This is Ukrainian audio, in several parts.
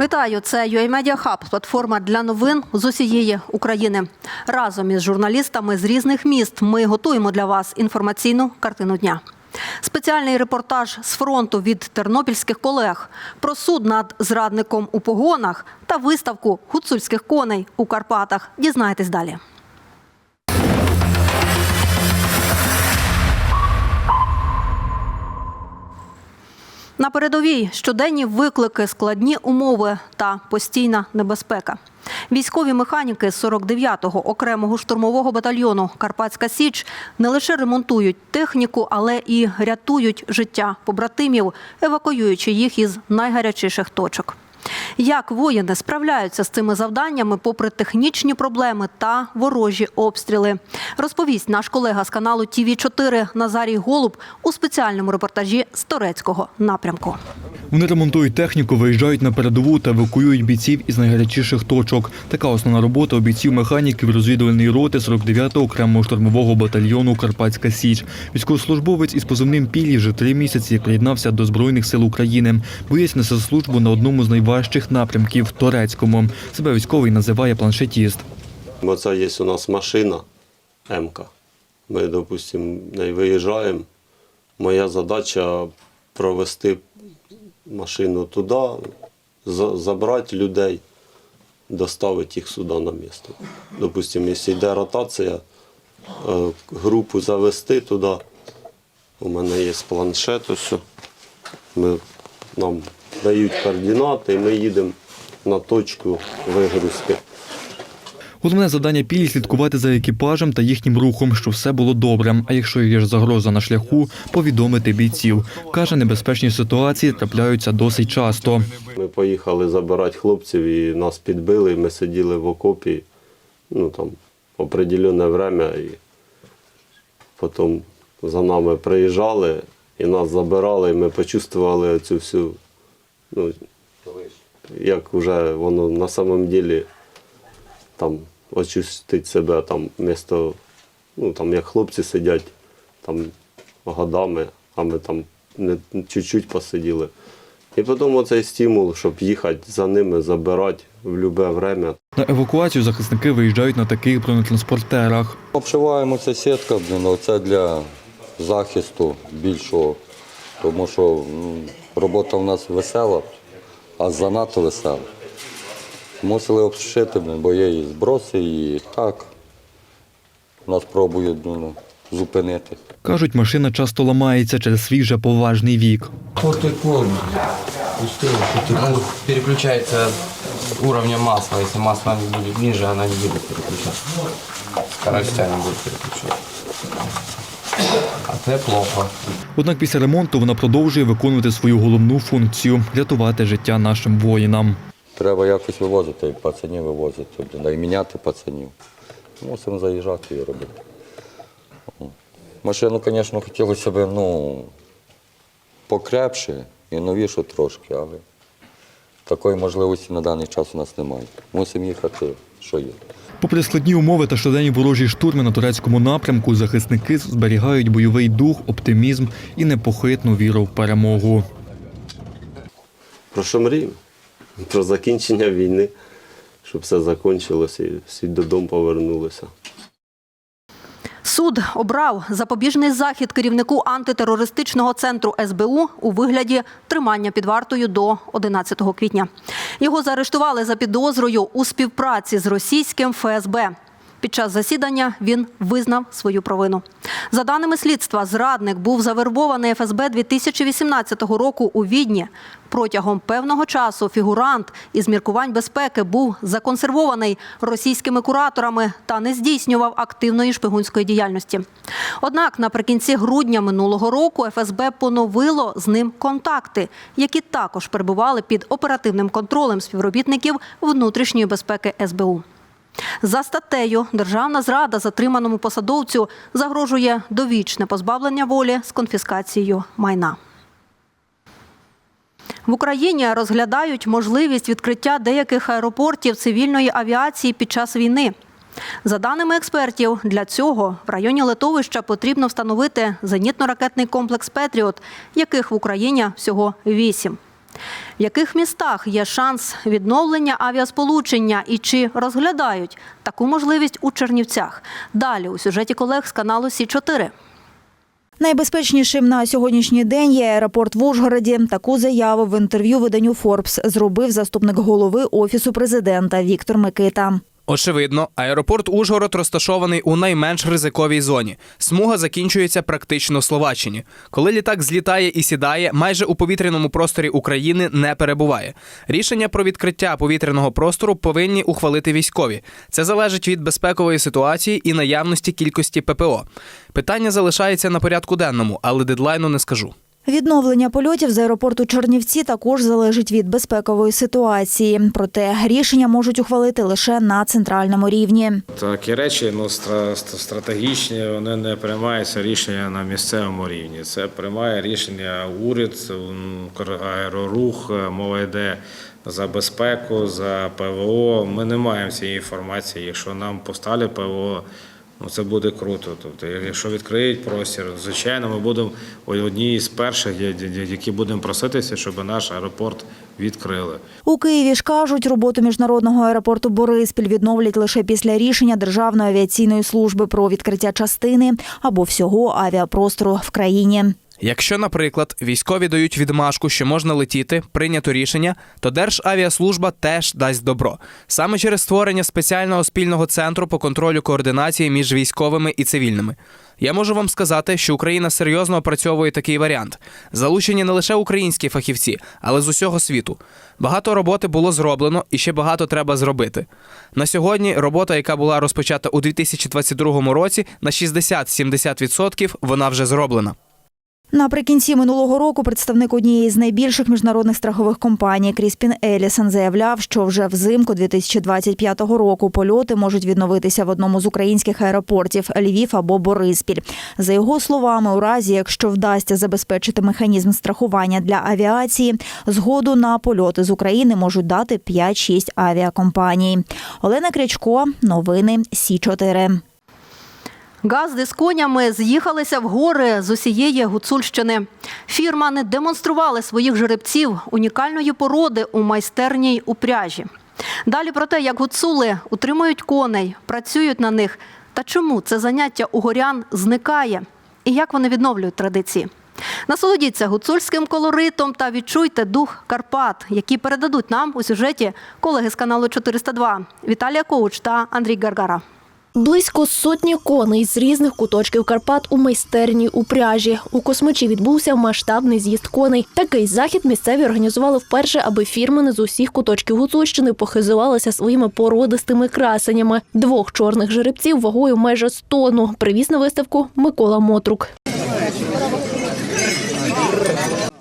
Вітаю, це UA Media Hub, платформа для новин з усієї України. Разом із журналістами з різних міст ми готуємо для вас інформаційну картину дня. Спеціальний репортаж з фронту від тернопільських колег про суд над зрадником у погонах та виставку гуцульських коней у Карпатах. Дізнайтесь далі. На передовій щоденні виклики, складні умови та постійна небезпека. Військові механіки з 49-го окремого штурмового батальйону Карпатська Січ не лише ремонтують техніку, але і рятують життя побратимів, евакуюючи їх із найгарячіших точок. Як воїни справляються з цими завданнями попри технічні проблеми та ворожі обстріли, розповість наш колега з каналу ТІВІ 4 Назарій Голуб у спеціальному репортажі з Торецького напрямку. Вони ремонтують техніку, виїжджають на передову та евакуюють бійців із найгарячіших точок. Така основна робота у бійців механіків розвідувальної роти 49-го окремого штурмового батальйону Карпатська Січ. Військовослужбовець із позивним Пілі вже три місяці приєднався до Збройних сил України. Боєць несе службу на одному з найважчих напрямків Торецькому. Себе військовий називає планшетіст. Бо це є у нас машина МК. Ми, допустимо, виїжджаємо. Моя задача провести машину туди, забрати людей, доставити їх сюди на місто. Допустимо, якщо йде ротація, е, групу завести туди. У мене є планшет, ось. Ми, нам дають координати, і ми їдемо на точку вигрузки. Головне завдання Пілі слідкувати за екіпажем та їхнім рухом, щоб все було добре. А якщо є ж загроза на шляху, повідомити бійців. Каже, небезпечні ситуації трапляються досить часто. Ми поїхали забирати хлопців і нас підбили. і Ми сиділи в окопі, ну там определене время, і потім за нами приїжджали і нас забирали, і ми почувствували цю всю, ну, як вже воно на самом деле там очистить себе там місто, ну там як хлопці сидять там годами, а ми там не чуть-чуть посиділи. І потім оцей стимул, щоб їхати за ними, забирати в будь-яке время. На евакуацію захисники виїжджають на таких бронетранспортерах. Обшиваємося сітка, це для захисту більшого, тому що м, робота в нас весела, а занадто весела. Мусили обшити, бо є і зброси, і так. Нас пробують ну, зупинити. Кажуть, машина часто ламається через свій же поважний вік. Он переключается уровня масла. Если масло будет ниже, она не будет переключаться. Скоростя не будет переключаться. А це плохо. Однак після ремонту вона продовжує виконувати свою головну функцію рятувати життя нашим воїнам. Треба якось вивозити, пацанів вивозити, і міняти пацанів. Мусимо заїжджати і робити. Машину, звісно, хотілося б ну, покрепше і новіше трошки, але такої можливості на даний час у нас немає. Мусимо їхати, що є. Попри складні умови та щоденні ворожі штурми на турецькому напрямку, захисники зберігають бойовий дух, оптимізм і непохитну віру в перемогу. Про що мріємо? Про закінчення війни, щоб все закінчилося і всі додому повернулися. Суд обрав запобіжний захід керівнику антитерористичного центру СБУ у вигляді тримання під вартою до 11 квітня. Його заарештували за підозрою у співпраці з російським ФСБ. Під час засідання він визнав свою провину. За даними слідства, зрадник був завербований ФСБ 2018 року у Відні. Протягом певного часу фігурант із міркувань безпеки був законсервований російськими кураторами та не здійснював активної шпигунської діяльності. Однак наприкінці грудня минулого року ФСБ поновило з ним контакти, які також перебували під оперативним контролем співробітників внутрішньої безпеки СБУ. За статтею Державна зрада затриманому посадовцю загрожує довічне позбавлення волі з конфіскацією майна. В Україні розглядають можливість відкриття деяких аеропортів цивільної авіації під час війни. За даними експертів, для цього в районі литовища потрібно встановити зенітно-ракетний комплекс Петріот, яких в Україні всього вісім. В яких містах є шанс відновлення авіасполучення і чи розглядають таку можливість у Чернівцях? Далі у сюжеті колег з каналу Сі 4 Найбезпечнішим на сьогоднішній день є аеропорт в Ужгороді. Таку заяву в інтерв'ю виданню Форбс зробив заступник голови офісу президента Віктор Микита. Очевидно, аеропорт Ужгород розташований у найменш ризиковій зоні. Смуга закінчується практично в Словаччині. Коли літак злітає і сідає, майже у повітряному просторі України не перебуває. Рішення про відкриття повітряного простору повинні ухвалити військові. Це залежить від безпекової ситуації і наявності кількості ППО. Питання залишається на порядку денному, але дедлайну не скажу. Відновлення польотів з аеропорту Чернівці також залежить від безпекової ситуації. Проте рішення можуть ухвалити лише на центральному рівні. Такі речі ну, стратегічні, вони не приймаються рішення на місцевому рівні. Це приймає рішення уряд, аерорух, е, мова йде за безпеку, за ПВО. Ми не маємо цієї інформації. Якщо нам поставлять ПВО, ну це буде круто. Тобто, якщо відкриють простір, звичайно, ми будемо одні з перших, які будемо проситися, щоб наш аеропорт відкрили. У Києві ж кажуть, роботу міжнародного аеропорту Бориспіль відновлять лише після рішення Державної авіаційної служби про відкриття частини або всього авіапростору в країні. Якщо, наприклад, військові дають відмашку, що можна летіти, прийнято рішення, то Державіаслужба теж дасть добро. Саме через створення спеціального спільного центру по контролю координації між військовими і цивільними. Я можу вам сказати, що Україна серйозно опрацьовує такий варіант. Залучені не лише українські фахівці, але з усього світу. Багато роботи було зроблено і ще багато треба зробити. На сьогодні робота, яка була розпочата у 2022 році, на 60-70% вона вже зроблена. Наприкінці минулого року представник однієї з найбільших міжнародних страхових компаній Кріспін Елісон заявляв, що вже взимку 2025 року польоти можуть відновитися в одному з українських аеропортів Львів або Бориспіль. За його словами, у разі якщо вдасться забезпечити механізм страхування для авіації, згоду на польоти з України можуть дати 5-6 авіакомпаній. Олена Крячко, новини Сі 4 Газди з конями з'їхалися в гори з усієї Гуцульщини. Фірмани демонстрували своїх жеребців унікальної породи у майстерній упряжі. Далі про те, як гуцули утримують коней, працюють на них та чому це заняття у горян зникає і як вони відновлюють традиції. Насолодіться гуцульським колоритом та відчуйте дух Карпат, які передадуть нам у сюжеті колеги з каналу 402 Віталія Коуч та Андрій Гаргара. Близько сотні коней з різних куточків Карпат у майстерній упряжі. У космичі відбувся масштабний з'їзд коней. Такий захід місцеві організували вперше, аби фірмани з усіх куточків Гуцульщини похизувалися своїми породистими красенями. Двох чорних жеребців вагою майже з тонну привіз на виставку Микола Мотрук.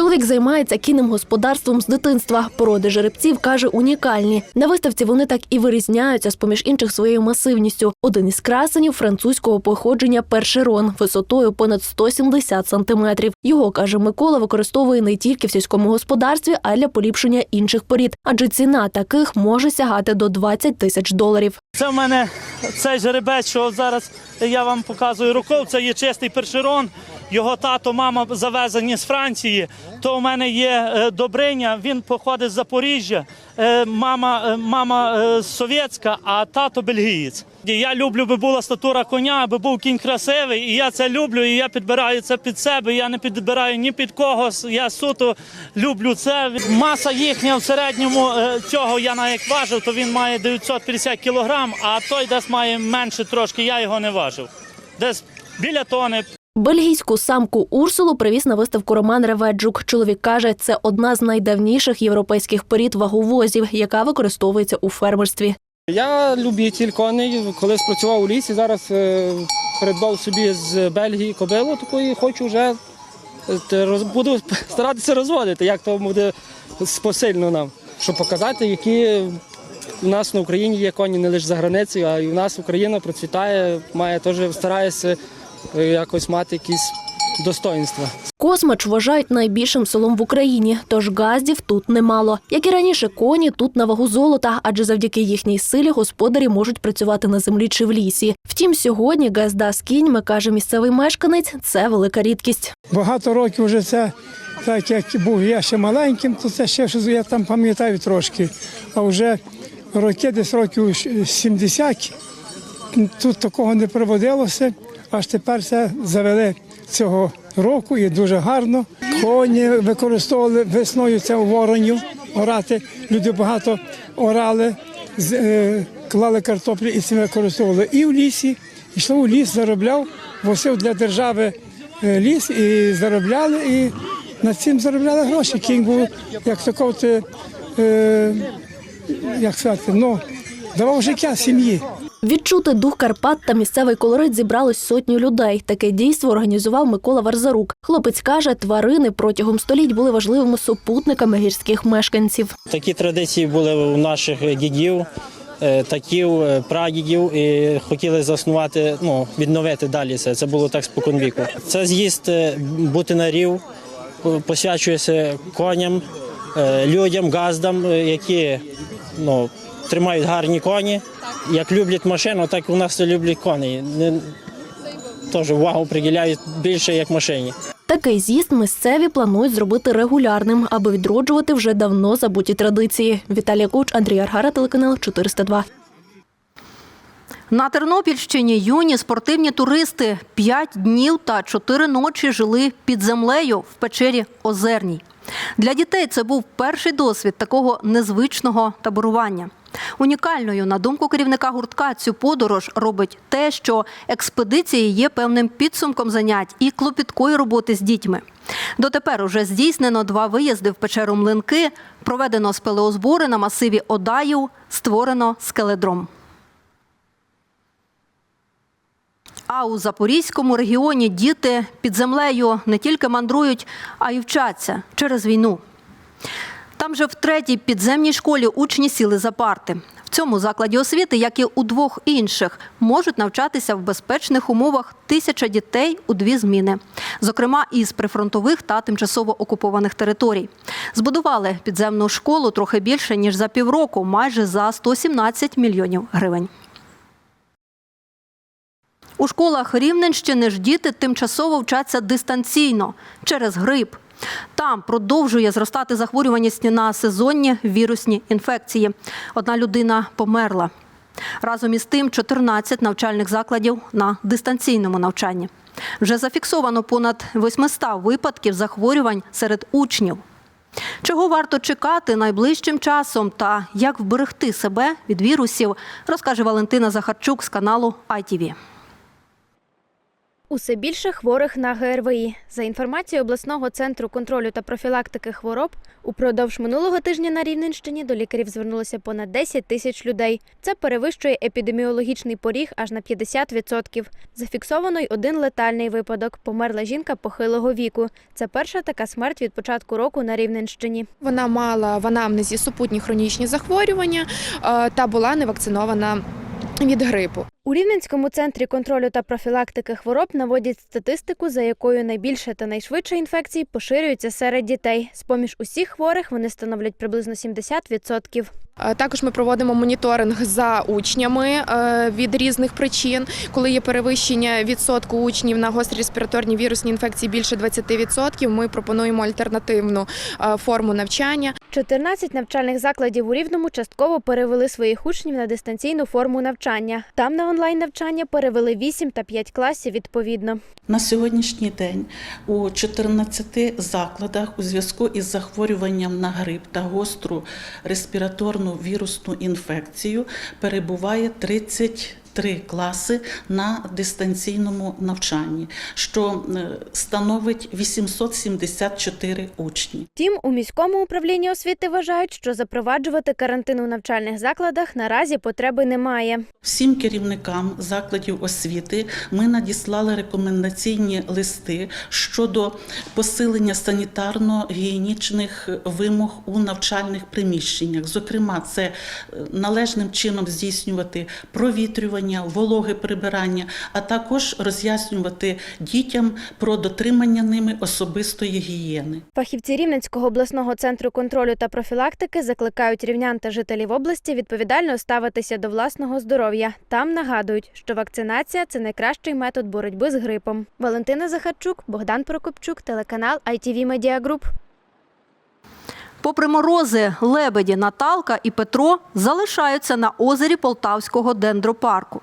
Чоловік займається кінним господарством з дитинства. Породи жеребців каже унікальні. На виставці вони так і вирізняються з поміж інших своєю масивністю. Один із красенів французького походження першерон висотою понад 170 сантиметрів. Його каже Микола, використовує не тільки в сільському господарстві, а й для поліпшення інших порід. Адже ціна таких може сягати до 20 тисяч доларів. Це в мене цей жеребець, що зараз я вам показую руков. Це є чистий першерон. Його тато, мама завезені з Франції. То у мене є е, Добриня, він походить з Запоріжжя. Е, Мама, е, мама совєтська, а тато бельгієць. Я люблю, би була статура коня, аби був кінь красивий, і я це люблю, і я підбираю це під себе. Я не підбираю ні під кого. Я суто люблю це. Маса їхня в середньому цього я навіть важив, то він має 950 кілограм, а той десь має менше трошки. Я його не важив. Десь біля тони, Бельгійську самку Урсулу привіз на виставку Роман Реведжук. Чоловік каже, це одна з найдавніших європейських порід ваговозів, яка використовується у фермерстві. Я любитель коней, коли спрацював у лісі, зараз е, придбав собі з Бельгії кобилу таку і хочу вже е, буду старатися розводити, як то буде посильно нам, щоб показати, які у нас на Україні є коні не лише за границею, а й у нас Україна процвітає, має теж старається якось мати якісь достоинства. Космач вважають найбільшим селом в Україні, тож газдів тут немало. Як і раніше, коні тут на вагу золота, адже завдяки їхній силі господарі можуть працювати на землі чи в лісі. Втім, сьогодні газда з кіньми, каже місцевий мешканець, це велика рідкість. Багато років вже це Так як був я ще маленьким, то це ще щось я там пам'ятаю трошки. А вже роки десь років 70 тут такого не проводилося, аж тепер це завели цього року і дуже гарно. Коні використовували весною це воронів орати. Люди багато орали, е, клали картоплю і цим використовували і в лісі. Йшов у ліс, заробляв, восив для держави е, ліс і заробляли, і над цим заробляли гроші. Кінь був як такий, е, як сказати, ну, давав життя сім'ї. Відчути дух Карпат та місцевий колорит зібралось сотні людей. Таке дійство організував Микола Варзарук. Хлопець каже, тварини протягом століть були важливими супутниками гірських мешканців. Такі традиції були у наших дідів, е, татів, е, прадідів і хотіли заснувати, ну, відновити далі це. Це було так споконвіку. Це з'їзд е, бутинарів, посвячується коням, людям, газдам, які ну, тримають гарні коні. Як люблять машину, так у нас люблять коней. Не, теж увагу приділяють більше як машині. Такий з'їзд місцеві планують зробити регулярним, аби відроджувати вже давно забуті традиції. Віталія Куч, Андрій Аргара, телеканал 402. На Тернопільщині юні спортивні туристи п'ять днів та чотири ночі жили під землею в печері Озерній. Для дітей це був перший досвід такого незвичного таборування. Унікальною, на думку керівника гуртка, цю подорож робить те, що експедиції є певним підсумком занять і клопіткої роботи з дітьми. Дотепер уже здійснено два виїзди в печеру Млинки, проведено спелеозбори на масиві Одаїв, створено скеледром. А у Запорізькому регіоні діти під землею не тільки мандрують, а й вчаться через війну. Там же в третій підземній школі учні сіли за парти. В цьому закладі освіти, як і у двох інших, можуть навчатися в безпечних умовах тисяча дітей у дві зміни, зокрема із прифронтових та тимчасово окупованих територій. Збудували підземну школу трохи більше ніж за півроку, майже за 117 мільйонів гривень. У школах Рівненщини ж діти тимчасово вчаться дистанційно через грип. Там продовжує зростати захворюваність на сезонні вірусні інфекції. Одна людина померла. Разом із тим 14 навчальних закладів на дистанційному навчанні. Вже зафіксовано понад 800 випадків захворювань серед учнів. Чого варто чекати найближчим часом та як вберегти себе від вірусів, розкаже Валентина Захарчук з каналу ITV. Усе більше хворих на ГРВІ. За інформацією обласного центру контролю та профілактики хвороб, упродовж минулого тижня на Рівненщині до лікарів звернулося понад 10 тисяч людей. Це перевищує епідеміологічний поріг аж на 50%. Зафіксовано й один летальний випадок. Померла жінка похилого віку. Це перша така смерть від початку року на Рівненщині. Вона мала в анамнезі супутні хронічні захворювання е, та була не вакцинована від грипу. У Рівненському центрі контролю та профілактики хвороб наводять статистику, за якою найбільше та найшвидше інфекції поширюються серед дітей. З-поміж усіх хворих вони становлять приблизно 70%. Е, Також ми проводимо моніторинг за учнями е, від різних причин. Коли є перевищення відсотку учнів на гострі респіраторні вірусні інфекції більше 20%, ми пропонуємо альтернативну е, форму навчання. 14 навчальних закладів у Рівному частково перевели своїх учнів на дистанційну форму навчання. Там на онлайн навчання перевели 8 та 5 класів відповідно. На сьогоднішній день у 14 закладах у зв'язку із захворюванням на грип та гостру респіраторну вірусну інфекцію перебуває 33 класи на дистанційному навчанні, що е, становить 874 учні. Втім, у міському управлінні освіти вважають, що запроваджувати карантин у навчальних закладах наразі потреби немає. Всім керівникам закладів освіти ми надіслали рекомендаційні листи щодо посилення санітарно-гігієнічних вимог у навчальних приміщеннях. Зокрема, це е, належним чином здійснювати провітрювання. Оприскування, вологе прибирання, а також роз'яснювати дітям про дотримання ними особистої гігієни. Фахівці Рівненського обласного центру контролю та профілактики закликають рівнян та жителів області відповідально ставитися до власного здоров'я. Там нагадують, що вакцинація це найкращий метод боротьби з грипом. Валентина Захарчук, Богдан Прокопчук, телеканал ITV Media Group. Попри морози, лебеді Наталка і Петро залишаються на озері Полтавського дендропарку.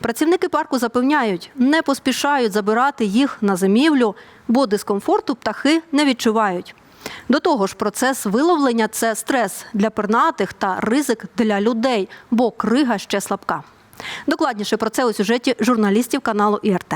Працівники парку запевняють, не поспішають забирати їх на зимівлю, бо дискомфорту птахи не відчувають. До того ж, процес виловлення це стрес для пернатих та ризик для людей, бо крига ще слабка. Докладніше про це у сюжеті журналістів каналу ІРТ.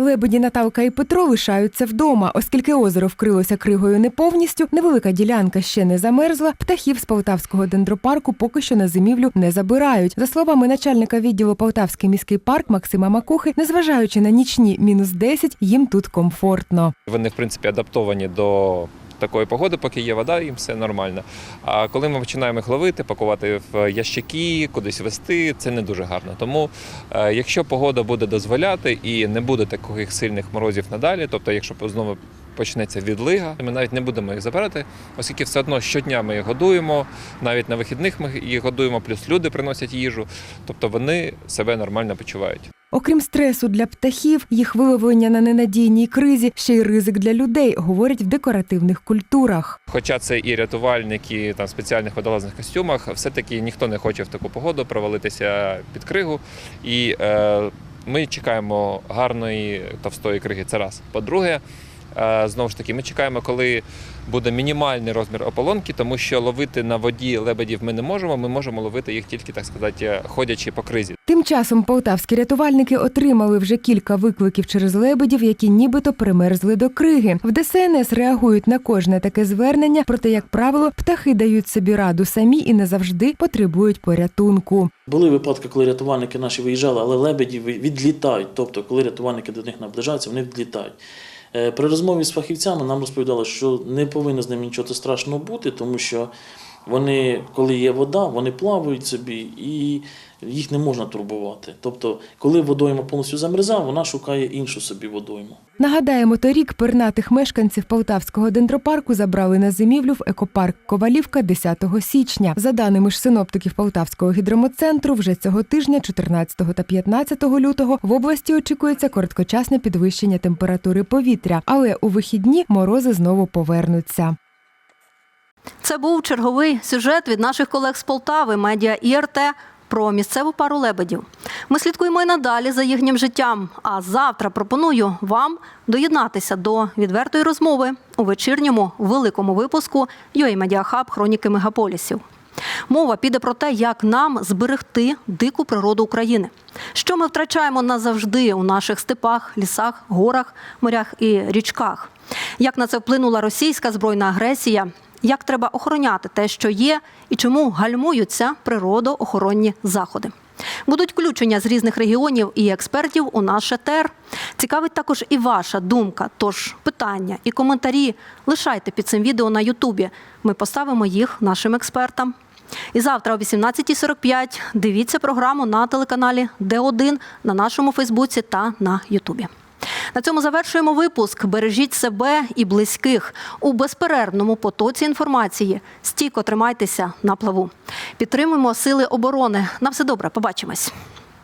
Лебеді Наталка і Петро лишаються вдома, оскільки озеро вкрилося кригою не повністю, невелика ділянка ще не замерзла. Птахів з Полтавського дендропарку поки що на зимівлю не забирають. За словами начальника відділу Полтавський міський парк Максима Макухи, незважаючи на нічні мінус 10, їм тут комфортно. Вони, в принципі, адаптовані до такої погоди, поки є вода, їм все нормально. А коли ми починаємо їх ловити, пакувати в ящики, кудись вести, це не дуже гарно. Тому, е, якщо погода буде дозволяти і не буде таких сильних морозів надалі, тобто, якщо знову почнеться відлига, ми навіть не будемо їх забирати, оскільки все одно щодня ми їх годуємо, навіть на вихідних ми їх годуємо, плюс люди приносять їжу, тобто вони себе нормально почувають. Окрім стресу для птахів, їх виловлення на ненадійній кризі ще й ризик для людей, говорять в декоративних культурах. Хоча це і рятувальники там спеціальних водолазних костюмах, все-таки ніхто не хоче в таку погоду провалитися під кригу. І е, ми чекаємо гарної товстої криги. Це раз. По-друге, е, знову ж таки, ми чекаємо, коли буде мінімальний розмір ополонки, тому що ловити на воді лебедів ми не можемо. Ми можемо ловити їх тільки, так сказати, ходячи по кризі. Тим часом полтавські рятувальники отримали вже кілька викликів через лебедів, які нібито примерзли до криги. В ДСНС реагують на кожне таке звернення, проте, як правило, птахи дають собі раду самі і не завжди потребують порятунку. Були випадки, коли рятувальники наші виїжджали, але лебеді відлітають. Тобто, коли рятувальники до них наближаються, вони відлітають. Е, При розмові з фахівцями нам розповідали, що не повинно з ними нічого страшного бути, тому що вони, коли є вода, вони плавають собі і їх не можна турбувати. Тобто, коли водойма повністю замерзає, вона шукає іншу собі водойму. Нагадаємо, торік пернатих мешканців Полтавського дендропарку забрали на зимівлю в екопарк Ковалівка 10 січня. За даними ж синоптиків Полтавського гідрометцентру, вже цього тижня, 14 та 15 лютого, в області очікується короткочасне підвищення температури повітря, але у вихідні морози знову повернуться. Це був черговий сюжет від наших колег з Полтави, медіа ІРТ про місцеву пару лебедів. Ми слідкуємо і надалі за їхнім життям. А завтра пропоную вам доєднатися до відвертої розмови у вечірньому великому випуску Media Хроніки мегаполісів. Мова піде про те, як нам зберегти дику природу України. Що ми втрачаємо назавжди у наших степах, лісах, горах, морях і річках. Як на це вплинула російська збройна агресія? Як треба охороняти те, що є, і чому гальмуються природоохоронні заходи? Будуть включення з різних регіонів і експертів у наш етер. Цікавить також і ваша думка. Тож питання і коментарі лишайте під цим відео на Ютубі. Ми поставимо їх нашим експертам. І завтра о 18.45 дивіться програму на телеканалі Д1 на нашому Фейсбуці та на Ютубі. На цьому завершуємо випуск. Бережіть себе і близьких у безперервному потоці інформації. Стійко тримайтеся на плаву. Підтримуємо сили оборони. На все добре, побачимось.